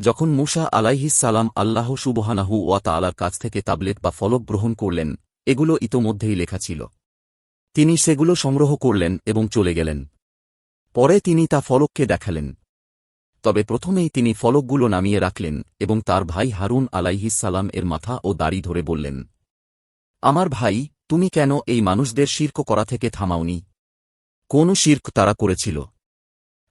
যখন মুসা আলাইহিস সালাম আল্লাহ সুবহানাহু ওয়া তাআলার কাছ থেকে তাবলেট বা ফলক গ্রহণ করলেন, এগুলো ইতোমধ্যেই লেখা ছিল। তিনি সেগুলো সংগ্রহ করলেন এবং চলে গেলেন। পরে তিনি তা ফলককে দেখালেন। তবে প্রথমেই তিনি ফলকগুলো নামিয়ে রাখলেন এবং তার ভাই হারুন আলাইহিস সালাম এর মাথা ও দাড়ি ধরে বললেন, আমার ভাই, তুমি কেন এই মানুষদের শির্ক করা থেকে থামাওনি? কোন শির্ক তারা করেছিল?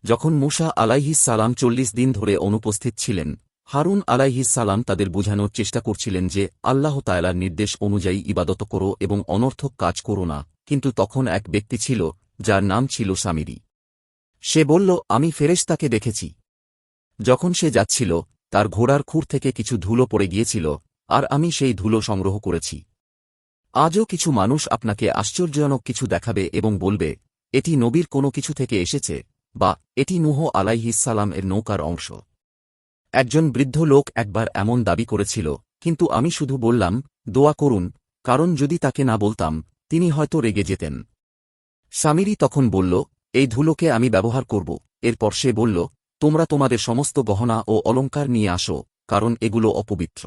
যখন মুসা আলাইহিস সালাম চল্লিশ দিন ধরে অনুপস্থিত ছিলেন, হারুন আলাইহিস সালাম তাদের বোঝানোর চেষ্টা করছিলেন যে, আল্লাহ তায়লার নির্দেশ অনুযায়ী ইবাদত করো এবং অনর্থক কাজ করো না, কিন্তু তখন এক ব্যক্তি ছিল, যার নাম ছিল সামিরি। সে বলল, আমি ফেরেশতাকে দেখেছি। যখন সে যাচ্ছিল, তার ঘোড়ার খুর থেকে কিছু ধুলো পড়ে গিয়েছিল, আর আমি সেই ধুলো সংগ্রহ করেছি। আজও কিছু মানুষ আপনাকে আশ্চর্যজনক কিছু দেখাবে এবং বলবে, এটি নবীর কোনো কিছু থেকে এসেছে। বা এটি নুহ আলাইহিসালাম এর নৌকার অংশ। একজন বৃদ্ধ লোক একবার এমন দাবি করেছিল, কিন্তু আমি শুধু বললাম, দোয়া করুন, কারণ যদি তাকে না বলতাম, তিনি হয়তো রেগে যেতেন। সামিরি তখন বলল, এই ধুলোকে আমি ব্যবহার করব। এরপর সে বলল, তোমরা তোমাদের সমস্ত গহনা ও অলঙ্কার নিয়ে আসো, কারণ এগুলো অপবিত্র।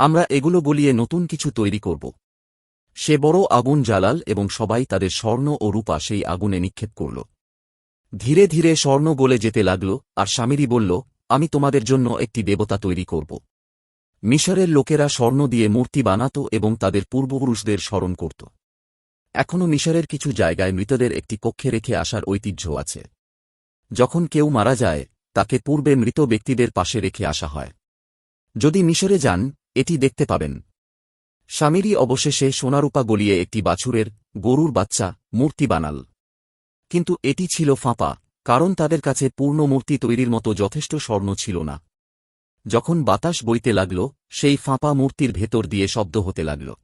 আমরা এগুলো গলিয়ে নতুন কিছু তৈরি করব। সে বড় আগুন জ্বালাল এবং সবাই তাদের স্বর্ণ ও রূপা সেই আগুনে নিক্ষেপ করল। ধীরে ধীরে স্বর্ণ গলে যেতে লাগল, আর স্বামীরি বলল, আমি তোমাদের জন্য একটি দেবতা তৈরি করব। মিশরের লোকেরা স্বর্ণ দিয়ে মূর্তি বানাত এবং তাদের পূর্বপুরুষদের স্মরণ করত। এখনও মিশরের কিছু জায়গায় মৃতদের একটি কক্ষে রেখে আসার ঐতিহ্য আছে। যখন কেউ মারা যায়, তাকে পূর্বে মৃত ব্যক্তিদের পাশে রেখে আসা হয়। যদি মিশরে যান, এটি দেখতে পাবেন। স্বামীরই অবশেষে সোনারূপা গলিয়ে একটি বাছুরের, গরুর বাচ্চা, মূর্তি বানাল। কিন্তু এটি ছিল ফাঁপা, কারণ তাদের কাছে পূর্ণ মূর্তি তৈরির মতো যথেষ্ট স্বর্ণ ছিল না। যখন বাতাস বইতে লাগল, সেই ফাঁপা মূর্তির ভেতর দিয়ে শব্দ হতে লাগল।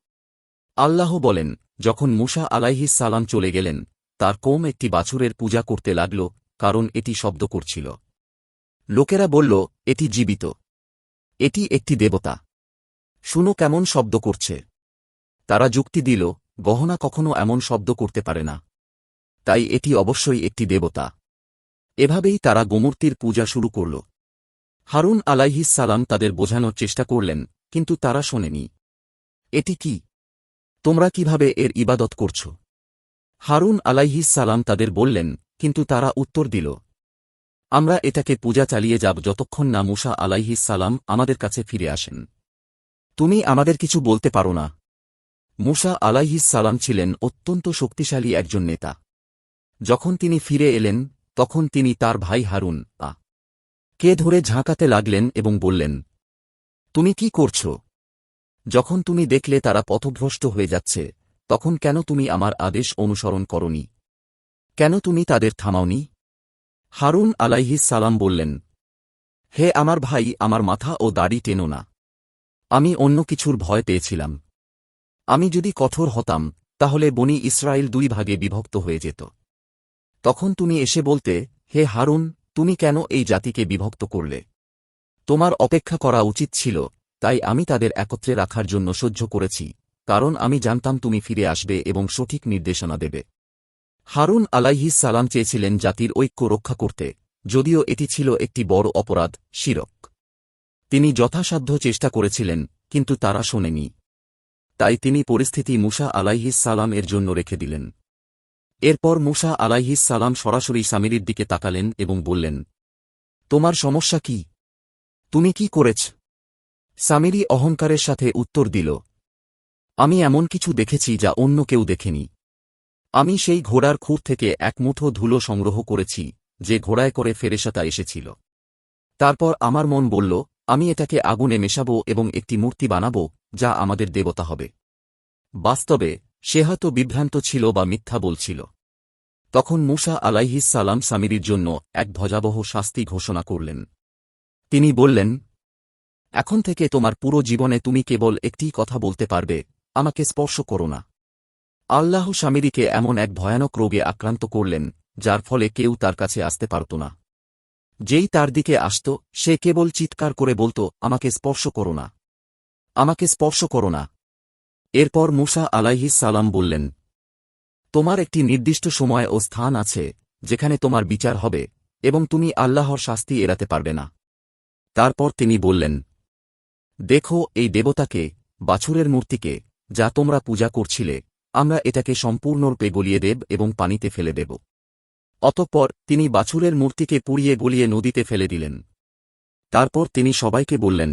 আল্লাহ বলেন, যখন মুসা আলাইহিস সালাম চলে গেলেন, তার কোম একটি বাছুরের পূজা করতে লাগল, কারণ এটি শব্দ করছিল। লোকেরা বলল, এটি জীবিত। এটি একটি দেবতা। শুনো কেমন শব্দ করছে। তারা যুক্তি দিল, গহনা কখনো এমন শব্দ করতে পারে না। তাই এটি অবশ্যই একটি দেবতা। এভাবেই তারা গোমূর্তির পূজা শুরু করল। হারুন আলাইহিস সালাম তাদের বোঝানোর চেষ্টা করলেন, কিন্তু তারা শোনেনি। এটি কি? তোমরা কীভাবে এর ইবাদত করছ? হারুন আলাইহিস সালাম তাদের বললেন, কিন্তু তারা উত্তর দিল, আমরা এটাকে পূজা চালিয়ে যাব যতক্ষণ না মুসা আলাইহিস সালাম আমাদের কাছে ফিরে আসেন। তুমি আমাদের কিছু বলতে পারো না। মুসা আলাইহিস সালাম ছিলেন অত্যন্ত শক্তিশালী একজন নেতা। যখন তিনি ফিরে এলেন, তখন তিনি তার ভাই হারুন আ কে ধরে ঝাঁকাতে লাগলেন এবং বললেন, তুমি কি করছ? যখন তুমি দেখলে তারা পথভ্রষ্ট হয়ে যাচ্ছে, তখন কেন তুমি আমার আদেশ অনুসরণ করনি? কেন তুমি তাদের থামাওনি? হারুন আলাইহিস সালাম বললেন, হে আমার ভাই, আমার মাথা ও দাড়ি টেনো না। আমি অন্য কিছুর ভয় পেয়েছিলাম। আমি যদি কঠোর হতাম, তাহলে বনি ইসরায়েল দুই ভাগে বিভক্ত হয়ে যেত। তখন তুমি এসে বলতে, হে হারুন, তুমি কেন এই জাতিকে বিভক্ত করলে? তোমার অপেক্ষা করা উচিত ছিল, তাই আমি তাদের একত্রে রাখার জন্য সহ্য করেছি, কারণ আমি জানতাম তুমি ফিরে আসবে এবং সঠিক নির্দেশনা দেবে। হারুন আলাইহিস সালাম চেয়েছিলেন জাতির ঐক্য রক্ষা করতে, যদিও এটি ছিল একটি বড় অপরাধ, শিরক। তিনি যথাসাধ্য চেষ্টা করেছিলেন, কিন্তু তারা শোনেনি। তাই তিনি পরিস্থিতি মুসা আলাইহিস সালাম এর জন্য রেখে দিলেন। এরপর মুসা আলাইহিস সালাম সরাসরি সামিরির দিকে তাকালেন এবং বললেন, তোমার সমস্যা কি? তুমি কি করেছ? সামিরি অহংকারের সাথে উত্তর দিল, আমি এমন কিছু দেখেছি যা অন্য কেউ দেখেনি। আমি সেই ঘোড়ার খুর থেকে এক মুঠো ধুলো সংগ্রহ করেছি, যে ঘোড়ায় করে ফেরেশাতা এসেছিল। তারপর আমার মন বলল, আমি এটাকে আগুনে মেশাবো এবং একটি মূর্তি বানাবো যা আমাদের দেবতা হবে। বাস্তবে সে হয়তো বিভ্রান্ত ছিল বা মিথ্যা বলছিল। তখন মুসা আলাইহিস সালাম সামিরির জন্য এক ধ্বজাবহ শাস্তি ঘোষণা করলেন। তিনি বললেন, এখন থেকে তোমার পুরো জীবনে তুমি কেবল একটিই কথা বলতে পারবে, আমাকে স্পর্শ করো না। আল্লাহ স্বামীরিকে এমন এক ভয়ানক রোগে আক্রান্ত করলেন, যার ফলে কেউ তার কাছে আসতে পারত না। যেই তার দিকে আসত, সে কেবল চিৎকার করে বলত, আমাকে স্পর্শ করো না। আমাকে স্পর্শ করো না। এরপর মুসা আলাইহিস সালাম বললেন, তোমার একটি নির্দিষ্ট সময় ও স্থান আছে, যেখানে তোমার বিচার হবে, এবং তুমি আল্লাহর শাস্তি এড়াতে পারবে না। তারপর তিনি বললেন, দেখো, এই দেবতাকে, বাছুরের মূর্তিকে, যা তোমরা পূজা করছিলে, আমরা এটাকে সম্পূর্ণরূপে গলিয়ে দেব এবং পানিতে ফেলে দেব। অতঃপর তিনি বাছুরের মূর্তিকে পুড়িয়ে গলিয়ে নদীতে ফেলে দিলেন। তারপর তিনি সবাইকে বললেন,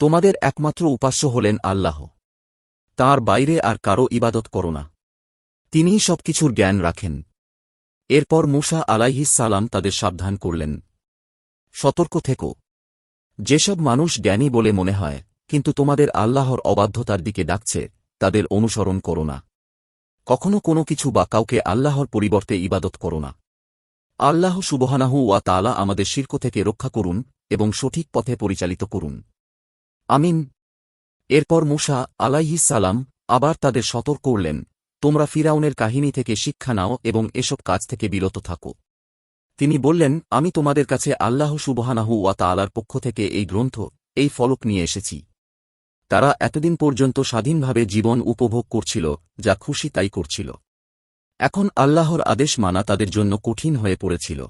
তোমাদের একমাত্র উপাস্য হলেন আল্লাহ। তার বাইরে আর কারও ইবাদত করো না। তিনিই সবকিছুর জ্ঞান রাখেন। এরপর মুসা আলাইহিস সালাম তাদের সাবধান করলেন। সতর্ক থেকো। যেসব মানুষ জ্ঞানী বলে মনে হয়, কিন্তু তোমাদের আল্লাহর অবাধ্যতার দিকে ডাকছে, তাদের অনুসরণ করো না। কখনো কোনো কিছু বা কাউকে আল্লাহর পরিবর্তে ইবাদত করো না। আল্লাহ সুবহানাহু ওয়া তালা আমাদের শির্ক থেকে রক্ষা করুন এবং সঠিক পথে পরিচালিত করুন। আমিন। এরপর মুসা আলাইহিস সালাম আবার তাদের সতর্ক করলেন, তোমরা ফিরাউনের কাহিনী থেকে শিক্ষা নাও এবং এসব কাজ থেকে বিরত থাকো। তিনি বললেন, আমি তোমাদের কাছে আল্লাহ সুবহানাহু ওয়া তাআলার পক্ষ থেকে এই গ্রন্থ, এই ফলক নিয়ে এসেছি। তারা এতদিন পর্যন্ত স্বাধীনভাবে জীবন উপভোগ করছিল, যা খুশি তাই করছিল। এখন আল্লাহর আদেশ মানা তাদের জন্য কঠিন হয়ে পড়েছিল।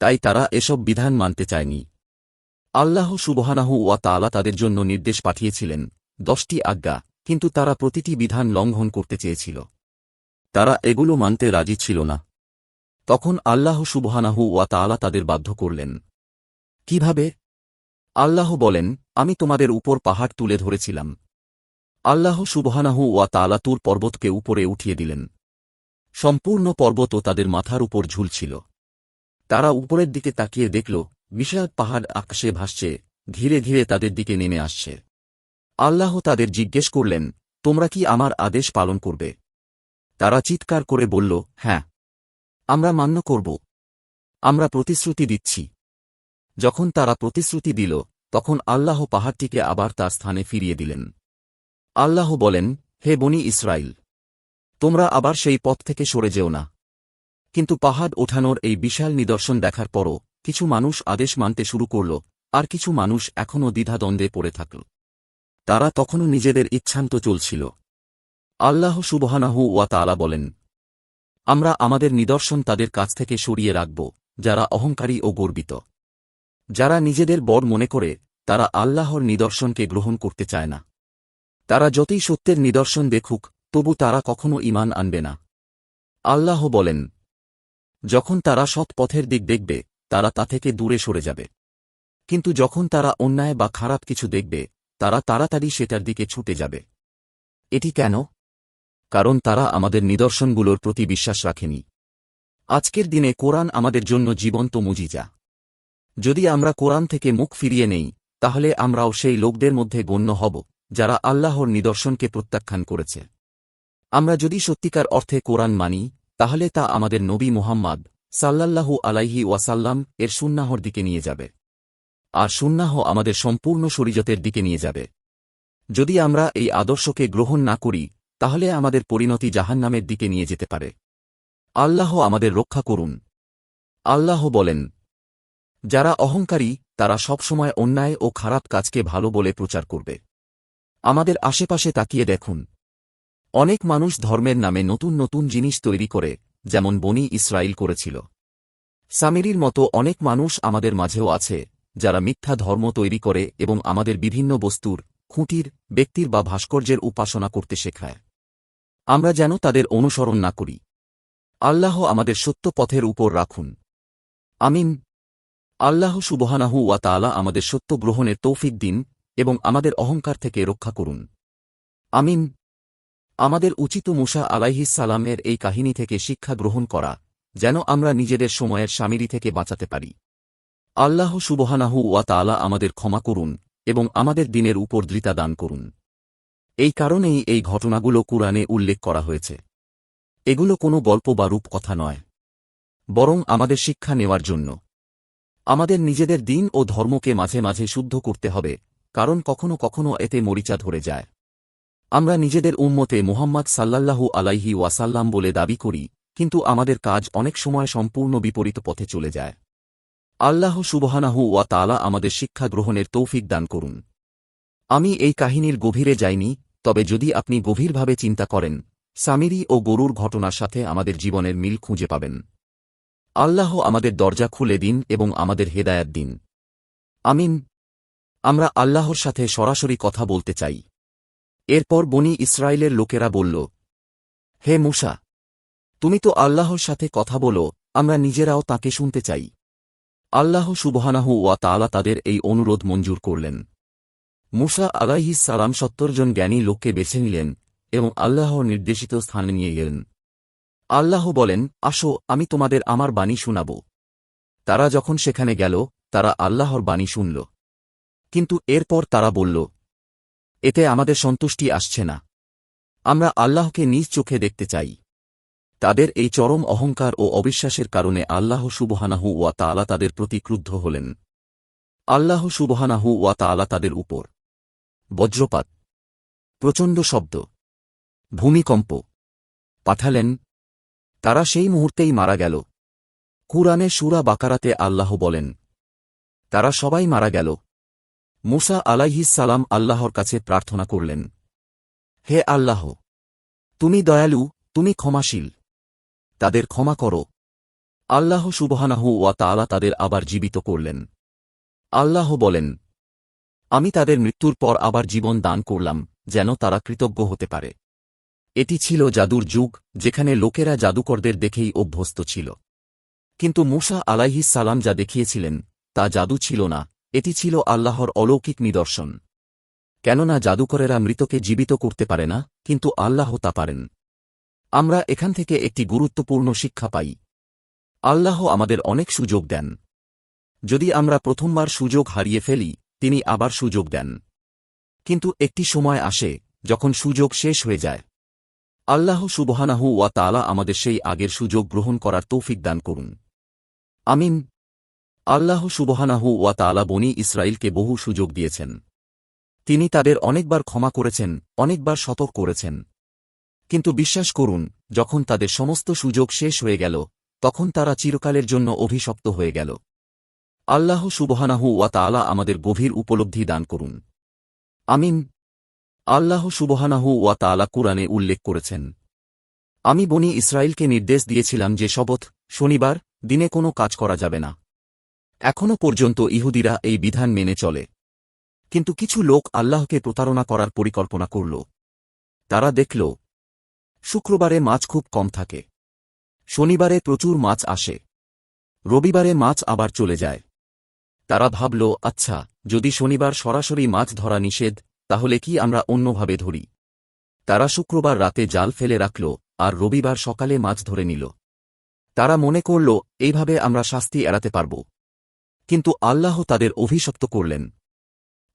তাই তারা এসব বিধান মানতে চায়নি। আল্লাহ সুবহানাহু ওয়া তাআলা তাদের জন্য নির্দেশ পাঠিয়েছিলেন দশটি আজ্ঞা, কিন্তু তারা প্রতিটি বিধান লঙ্ঘন করতে চেয়েছিল। তারা এগুলো মানতে রাজি ছিল না। তখন আল্লাহ সুবহানাহু ওয়া তাআলা তাদের বাধ্য করলেন। কীভাবে? আল্লাহ বলেন, আমি তোমাদের উপর পাহাড় তুলে ধরেছিলাম। আল্লাহ সুবহানাহু ওয়া তাআলা তুর পর্বতকে উপরে উঠিয়ে দিলেন। সম্পূর্ণ পর্বতও তাদের মাথার উপর ঝুলছিল। তারা উপরের দিকে তাকিয়ে দেখল বিশাল পাহাড় আকাশে ভাসছে, ধীরে ধীরে তাদের দিকে নেমে আসছে। আল্লাহ তাদের জিজ্ঞেস করলেন, তোমরা কি আমার আদেশ পালন করবে? তারা চিৎকার করে বলল হ্যাঁ আমরা মান্য করব। আমরা প্রতিশ্রুতি দিচ্ছি। যখন তারা প্রতিশ্রুতি দিল, তখন আল্লাহ পাহাড়টিকে আবার তার স্থানে ফিরিয়ে দিলেন। আল্লাহ বলেন, হে বনি ইসরাইল, তোমরা আবার সেই পথ থেকে সরে যেও না। কিন্তু পাহাড় ওঠানোর এই বিশাল নিদর্শন দেখার পরও কিছু মানুষ আদেশ মানতে শুরু করল, আর কিছু মানুষ এখনও দ্বিধাদ্বন্দ্বে পড়ে থাকল। তারা তখনও নিজেদের ইচ্ছান্ত চলছিল। আল্লাহ সুবহানাহু ওয়া তাআলা বলেন, আমরা আমাদের নিদর্শন তাদের কাছ থেকে সরিয়ে রাখব, যারা অহংকারী ও গর্বিত। যারা নিজেদের বড় মনে করে, তারা আল্লাহর নিদর্শনকে গ্রহণ করতে চায় না। তারা যতই সত্যের নিদর্শন দেখুক, তবু তারা কখনো ইমান আনবে না। আল্লাহ বলেন, যখন তারা সৎ পথের দিক দেখবে তারা তা থেকে দূরে সরে যাবে। কিন্তু যখন তারা অন্যায় বা খারাপ কিছু দেখবে, তারা তাড়াতাড়ি সেটার দিকে ছুটে যাবে। এটি কেন? কারণ তারা আমাদের নিদর্শনগুলোর প্রতি বিশ্বাস রাখেনি। আজকের দিনে কোরআন আমাদের জন্য জীবন্ত মুজিজা। যদি আমরা কোরআন থেকে মুখ ফিরিয়ে নেই, তাহলে আমরাও সেই লোকদের মধ্যে গণ্য হব, যারা আল্লাহর নিদর্শনকে প্রত্যাখ্যান করেছে। আমরা যদি সত্যিকার অর্থে কোরআন মানি, তাহলে তা আমাদের নবী মুহাম্মদ সাল্লাল্লাহু আলাইহি ওয়াসাল্লাম এর সুন্নাহর দিকে নিয়ে যাবে। আর সুন্নাহ আমাদের সম্পূর্ণ শরীজতের দিকে নিয়ে যাবে। যদি আমরা এই আদর্শকে গ্রহণ না করি, তাহলে আমাদের পরিণতি জাহান্নামের দিকে নিয়ে যেতে পারে। আল্লাহ আমাদের রক্ষা করুন। আল্লাহ বলেন, যারা অহংকারী, তারা সবসময় অন্যায় ও খারাপ কাজকে ভালো বলে প্রচার করবে। আমাদের আশেপাশে তাকিয়ে দেখুন। অনেক মানুষ ধর্মের নামে নতুন নতুন জিনিস তৈরি করে যেমন বনি ইসরায়েল করেছিল। সামিরির মতো অনেক মানুষ আমাদের মাঝেও আছে, যারা মিথ্যা ধর্ম তৈরি করে এবং আমাদের বিভিন্ন বস্তুর, খুঁটির, ব্যক্তির বা ভাস্কর্যের উপাসনা করতে শেখায়। আমরা যেন তাদের অনুসরণ না করি। আল্লাহ আমাদের সত্য পথের উপর রাখুন। আমিন। আল্লাহ সুবহানাহু ওয়া তাআলা আমাদের সত্য গ্রহণের তৌফিক দিন এবং আমাদের অহংকার থেকে রক্ষা করুন। আমিন। আমাদের উচিত মুসা সালামের এই কাহিনী থেকে শিক্ষা গ্রহণ করা, যেন আমরা নিজেদের সময়ের স্বামীরি থেকে বাঁচাতে পারি। আল্লাহ সুবহানাহু ওয়া তাআলা আমাদের ক্ষমা করুন এবং আমাদের দিনের উপর দৃতা দান করুন। এই কারণেই এই ঘটনাগুলো কুরআনে উল্লেখ করা হয়েছে। এগুলো কোনো গল্প বা রূপকথা নয়। বরং আমাদের শিক্ষা নেওয়ার জন্য। আমাদের নিজেদের দিন ও ধর্মকে মাঝে মাঝে শুদ্ধ করতে হবে, কারণ কখনো কখনো এতে মরিচা ধরে যায়। আমরা নিজেদের উম্মতে মুহাম্মদ সাল্লাল্লাহু আলাইহি ওয়াসাল্লাম বলে দাবি করি, কিন্তু আমাদের কাজ অনেক সময় সম্পূর্ণ বিপরীত পথে চলে যায়। আল্লাহ সুবহানাহু ওয়া তাআলা আমাদের শিক্ষা গ্রহণের তৌফিক দান করুন। আমি এই কাহিনীর গভীরে যাইনি, তবে যদি আপনি গভীরভাবে চিন্তা করেন সামিরি ও গরুর ঘটনার সাথে আমাদের জীবনের মিল খুঁজে পাবেন। আল্লাহ আমাদের দরজা খুলে দিন এবং আমাদের হেদায়াত দিন। আমিন। আমরা আল্লাহর সাথে সরাসরি কথা বলতে চাই। এরপর বনি ইসরায়েলের লোকেরা বলল, হে মুসা, তুমি তো আল্লাহর সাথে কথা বলো, আমরা নিজেরাও তাকে শুনতে চাই। আল্লাহ সুবহানাহু ওয়া তাআলা তাদের এই অনুরোধ মঞ্জুর করলেন। মুসা আলাইহিস সালাম সত্তর জন জ্ঞানী লোককে বেছে নিলেন এবং আল্লাহ নির্দেশিত স্থানে নিয়ে গেলেন। আল্লাহ বলেন, আসো, আমি তোমাদের আমার বাণী শুনাব। তারা যখন সেখানে গেল, তারা আল্লাহর বাণী শুনল। কিন্তু এরপর তারা বলল এতে আমাদের সন্তুষ্টি আসছে না। আমরা আল্লাহকে নিজ চোখে দেখতে চাই। তাদের এই চরম অহংকার ও অবিশ্বাসের কারণে আল্লাহ সুবহানাহু ওয়া তাআলা তাদের প্রতি ক্রুদ্ধ হলেন। আল্লাহ সুবহানাহু ওয়া তাআলা তাদের উপর। বজ্রপাত। প্রচণ্ড শব্দ। ভূমিকম্প। পাঠালেন। তারা সেই মুহূর্তেই মারা গেল। কুরআনে সুরা বাকারাতে আল্লাহ বলেন, তারা সবাই মারা গেল। মুসা সালাম আল্লাহর কাছে প্রার্থনা করলেন, হে আল্লাহ, তুমি দয়ালু, তুমি ক্ষমাশীল। তাদের ক্ষমা করো। আল্লাহ সুবহানাহু ওয়া তাআলা তাদের আবার জীবিত করলেন। আল্লাহ বলেন, আমি তাদের মৃত্যুর পর আবার জীবন দান করলাম, যেন তারা কৃতজ্ঞ হতে পারে। এটি ছিল জাদুর যুগ, যেখানে লোকেরা জাদুকরদের দেখেই অভ্যস্ত ছিল। কিন্তু মুসা সালাম যা দেখিয়েছিলেন, তা জাদু ছিল না। এটি ছিল আল্লাহর অলৌকিক নিদর্শন। কেননা জাদুকরেরা মৃতকে জীবিত করতে পারে না, কিন্তু আল্লাহ তা পারেন। আমরা এখান থেকে একটি গুরুত্বপূর্ণ শিক্ষা পাই। আল্লাহ আমাদের অনেক সুযোগ দেন। যদি আমরা প্রথমবার সুযোগ হারিয়ে ফেলি, তিনি আবার সুযোগ দেন। কিন্তু একটি সময় আসে, যখন সুযোগ শেষ হয়ে যায়। আল্লাহ সুবহানাহু ওয়া তালা আমাদের সেই আগের সুযোগ গ্রহণ করার তৌফিক দান করুন। আমিন। আল্লাহ সুবহানাহু ওয়া তাআলা বনি ইসরায়েলকে বহু সুযোগ দিয়েছেন। তিনি তাদের অনেকবার ক্ষমা করেছেন, অনেকবার সতর্ক করেছেন। কিন্তু বিশ্বাস করুন, যখন তাদের সমস্ত সুযোগ শেষ হয়ে গেল, তখন তারা চিরকালের জন্য অভিশপ্ত হয়ে গেল। আল্লাহ সুবহানাহু ওয়া তাআলা আমাদের গভীর উপলব্ধি দান করুন। আমিন। আল্লাহ সুবহানাহু ওয়া তাআলা কুরআনে উল্লেখ করেছেন। আমি বনি ইসরায়েলকে নির্দেশ দিয়েছিলাম যে শপথ, শনিবার, দিনে কোনো কাজ করা যাবে না। এখনও পর্যন্ত ইহুদিরা এই বিধান মেনে চলে। কিন্তু কিছু লোক আল্লাহকে প্রতারণা করার পরিকল্পনা করল। তারা দেখল, শুক্রবারে মাছ খুব কম থাকে। শনিবারে প্রচুর মাছ আসে। রবিবারে মাছ আবার চলে যায়। তারা ভাবল আচ্ছা যদি শনিবার সরাসরি মাছ ধরা নিষেধ, তাহলে কি আমরা অন্যভাবে ধরি? তারা শুক্রবার রাতে জাল ফেলে রাখল আর রবিবার সকালে মাছ ধরে নিল। তারা মনে করল, এইভাবে আমরা শাস্তি এড়াতে পারব। কিন্তু আল্লাহ তাদের অভিশপ্ত করলেন।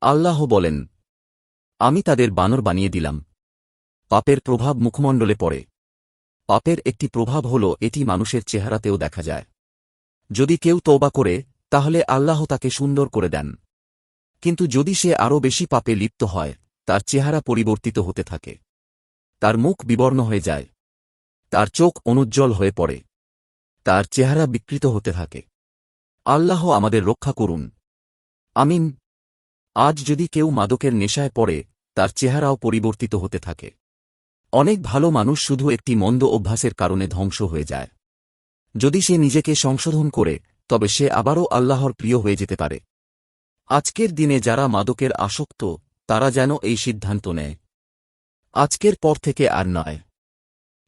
আল্লাহ বলেন, আমি তাদের বানর বানিয়ে দিলাম। পাপের প্রভাব মুখমণ্ডলে পড়ে। পাপের একটি প্রভাব হল এটি মানুষের চেহারাতেও দেখা যায়। যদি কেউ তৌবা করে, তাহলে আল্লাহ তাকে সুন্দর করে দেন। কিন্তু যদি সে আরও বেশি পাপে লিপ্ত হয়, তার চেহারা পরিবর্তিত হতে থাকে। তার মুখ বিবর্ণ হয়ে যায়। তার চোখ অনুজ্জ্বল হয়ে পড়ে। তার চেহারা বিকৃত হতে থাকে। আল্লাহ আমাদের রক্ষা করুন। আমিন। আজ যদি কেউ মাদকের নেশায় পড়ে, তার চেহারাও পরিবর্তিত হতে থাকে। অনেক ভালো মানুষ শুধু একটি মন্দ অভ্যাসের কারণে ধ্বংস হয়ে যায়। যদি সে নিজেকে সংশোধন করে, তবে সে আবারও আল্লাহর প্রিয় হয়ে যেতে পারে। আজকের দিনে যারা মাদকের আসক্ত, তারা যেন এই সিদ্ধান্ত নেয়। আজকের পর থেকে আর নয়।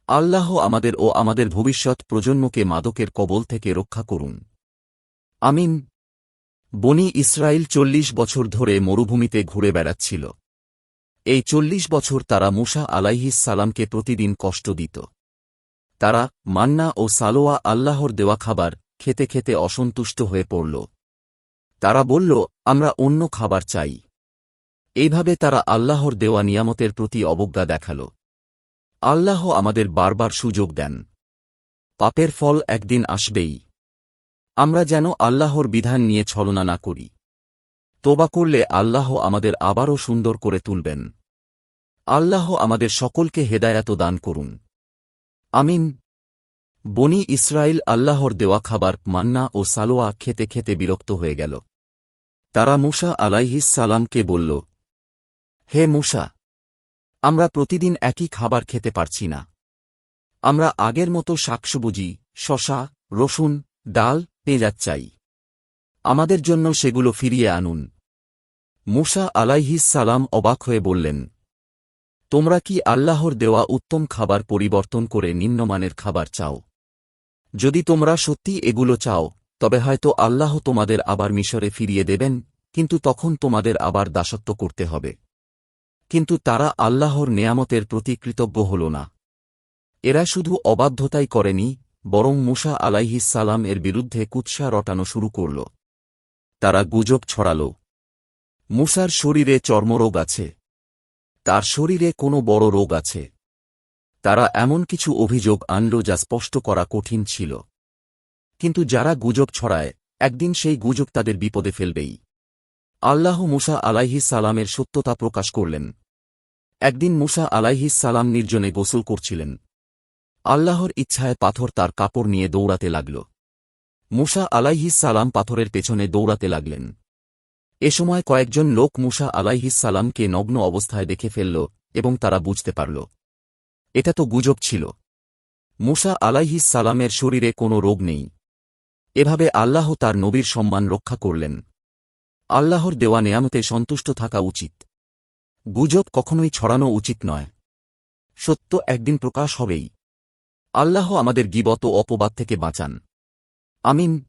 আল্লাহ আমাদের ও আমাদের ভবিষ্যৎ প্রজন্মকে মাদকের কবল থেকে রক্ষা করুন। আমিন। বনি ইসরায়েল চল্লিশ বছর ধরে মরুভূমিতে ঘুরে বেড়াচ্ছিল। এই চল্লিশ বছর তারা মুসা আলাইহিস সালামকে প্রতিদিন কষ্ট দিত। তারা মান্না ও সালোয়া আল্লাহর দেওয়া খাবার খেতে খেতে অসন্তুষ্ট হয়ে পড়ল। তারা বলল, আমরা অন্য খাবার চাই। এইভাবে তারা আল্লাহর দেওয়া নিয়ামতের প্রতি অবজ্ঞা দেখাল। আল্লাহ আমাদের বারবার সুযোগ দেন। পাপের ফল একদিন আসবেই। আমরা যেন আল্লাহর বিধান নিয়ে ছলনা না করি। তোবা করলে আল্লাহ আমাদের আবারও সুন্দর করে তুলবেন। আল্লাহ আমাদের সকলকে হেদায়াত দান করুন। আমিন। বনি ইসরায়েল আল্লাহর দেওয়া খাবার, মান্না ও সালোয়া খেতে খেতে বিরক্ত হয়ে গেল। তারা মুসা আলাইহিস সালামকে বলল, হে মুসা, আমরা প্রতিদিন একই খাবার খেতে পারছি না। আমরা আগের মতো শাকসবুজি শশা রসুন, ডাল পেঁয়াজ চাই। আমাদের জন্য সেগুলো ফিরিয়ে আনুন। মুসা আলাইহিস সালাম অবাক হয়ে বললেন, তোমরা কি আল্লাহর দেওয়া উত্তম খাবার পরিবর্তন করে নিম্নমানের খাবার চাও? যদি তোমরা সত্যি এগুলো চাও, তবে হয়তো আল্লাহ তোমাদের আবার মিশরে ফিরিয়ে দেবেন, কিন্তু তখন তোমাদের আবার দাসত্ব করতে হবে। কিন্তু তারা আল্লাহর নেয়ামতের প্রতি কৃতজ্ঞ হল না। এরা শুধু অবাধ্যতাই করেনি বরং মুসা সালাম এর বিরুদ্ধে কুৎসা রটানো শুরু করল। তারা গুজব ছড়াল। মুসার শরীরে চর্মরোগ আছে। তার শরীরে কোনো বড় রোগ আছে। তারা এমন কিছু অভিযোগ আনল যা স্পষ্ট করা কঠিন ছিল। কিন্তু যারা গুজব ছড়ায়, একদিন সেই গুজব তাদের বিপদে ফেলবেই। আল্লাহ মুসা আলাইহিস সালামের সত্যতা প্রকাশ করলেন। একদিন মুসা আলাইহিস সালাম নির্জনে গোসল করছিলেন। আল্লাহর ইচ্ছায় পাথর তার কাপড় নিয়ে দৌড়াতে লাগল। মুসা আলাইহিস সালাম পাথরের পেছনে দৌড়াতে লাগলেন। এ সময় কয়েকজন লোক মুসা আলাইহিস সালামকে নগ্ন অবস্থায় দেখে ফেলল এবং তারা বুঝতে পারল। এটা তো গুজব ছিল। মুসা আলাইহিস সালামের শরীরে কোনো রোগ নেই। এভাবে আল্লাহ তার নবীর সম্মান রক্ষা করলেন। আল্লাহর দেওয়া নেয়ামতে সন্তুষ্ট থাকা উচিত। গুজব কখনোই ছড়ানো উচিত নয়। সত্য একদিন প্রকাশ হবেই। আল্লাহ আমাদের গিবত অপবাদ থেকে বাঁচান। আমিন।